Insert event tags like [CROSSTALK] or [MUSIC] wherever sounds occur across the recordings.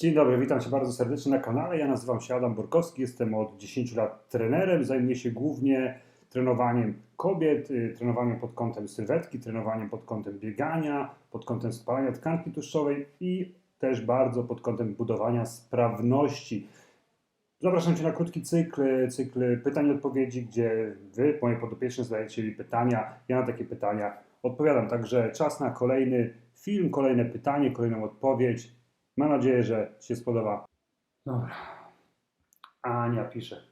Dzień dobry, witam Cię bardzo serdecznie na kanale. Ja nazywam się Adam Borkowski, jestem od 10 lat trenerem. Zajmuję się głównie trenowaniem kobiet, y, trenowaniem pod kątem sylwetki, trenowaniem pod kątem biegania, pod kątem spalania tkanki tłuszczowej i też bardzo pod kątem budowania sprawności. Zapraszam Cię na krótki cykl, cykl pytań i odpowiedzi, gdzie Wy, moje podopieczne, zadajecie mi pytania, ja na takie pytania odpowiadam. Także czas na kolejny film, kolejne pytanie, kolejną odpowiedź. Mam nadzieję, że Ci się spodoba. Dobra. Ania pisze.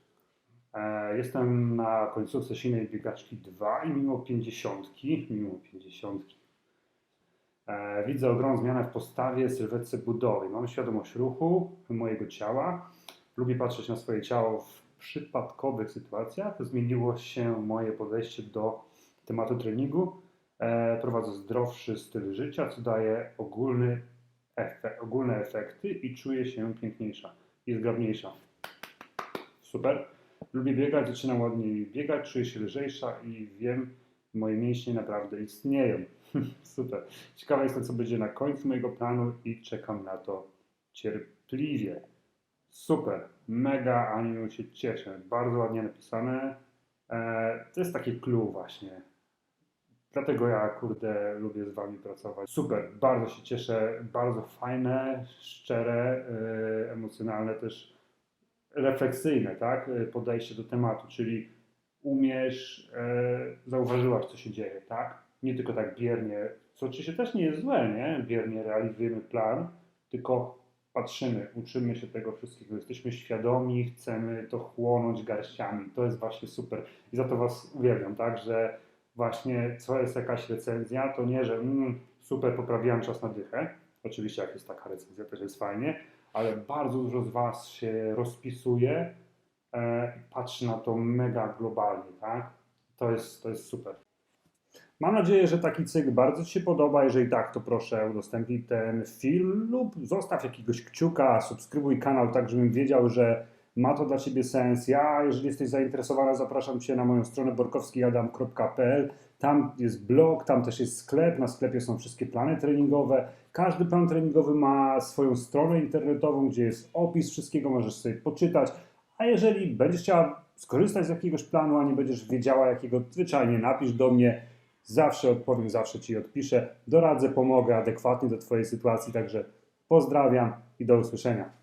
E, jestem na końcówce silnej biegaczki 2 i mimo 50, mimo 50, e, widzę ogromną zmianę w postawie, sylwetce budowy. Mam świadomość ruchu mojego ciała. Lubię patrzeć na swoje ciało w przypadkowych sytuacjach. Zmieniło się moje podejście do tematu treningu. E, prowadzę zdrowszy styl życia, co daje ogólny efe, ogólne efekty i czuję się piękniejsza i zgrabniejsza. Super. Lubię biegać, zaczynam ładniej biegać, czuję się lżejsza i wiem, moje mięśnie naprawdę istnieją. [LAUGHS] Super. Ciekawa jestem, co będzie na końcu mojego planu i czekam na to cierpliwie. Super. Mega, Aniu, się cieszę. Bardzo ładnie napisane. E, to jest taki clue właśnie. Dlatego ja, kurde, lubię z Wami pracować. Super, bardzo się cieszę, bardzo fajne, szczere, yy, emocjonalne, też refleksyjne, tak, yy, podejście do tematu, czyli umiesz, yy, zauważyłaś, co się dzieje, tak, nie tylko tak biernie, co oczywiście też nie jest złe, nie, biernie realizujemy plan, tylko patrzymy, uczymy się tego wszystkiego, jesteśmy świadomi, chcemy to chłonąć garściami, to jest właśnie super. I za to Was uwielbiam, tak, że właśnie co jest jakaś recenzja, to nie, że mm, super poprawiłem czas na dychę. Oczywiście jak jest taka recenzja, też jest fajnie, ale bardzo dużo z Was się rozpisuje e, i patrzy na to mega globalnie, tak? To jest, to jest super. Mam nadzieję, że taki cykl bardzo Ci się podoba. Jeżeli tak, to proszę udostępnij ten film lub zostaw jakiegoś kciuka, subskrybuj kanał, tak żebym wiedział, że ma to dla Ciebie sens. Ja, jeżeli jesteś zainteresowana, zapraszam Cię na moją stronę borkowskiadam.pl. Tam jest blog, tam też jest sklep. Na sklepie są wszystkie plany treningowe. Każdy plan treningowy ma swoją stronę internetową, gdzie jest opis wszystkiego, możesz sobie poczytać. A jeżeli będziesz chciała skorzystać z jakiegoś planu, a nie będziesz wiedziała jakiego, zwyczajnie napisz do mnie. Zawsze odpowiem, zawsze Ci odpiszę. Doradzę, pomogę adekwatnie do Twojej sytuacji. Także pozdrawiam i do usłyszenia.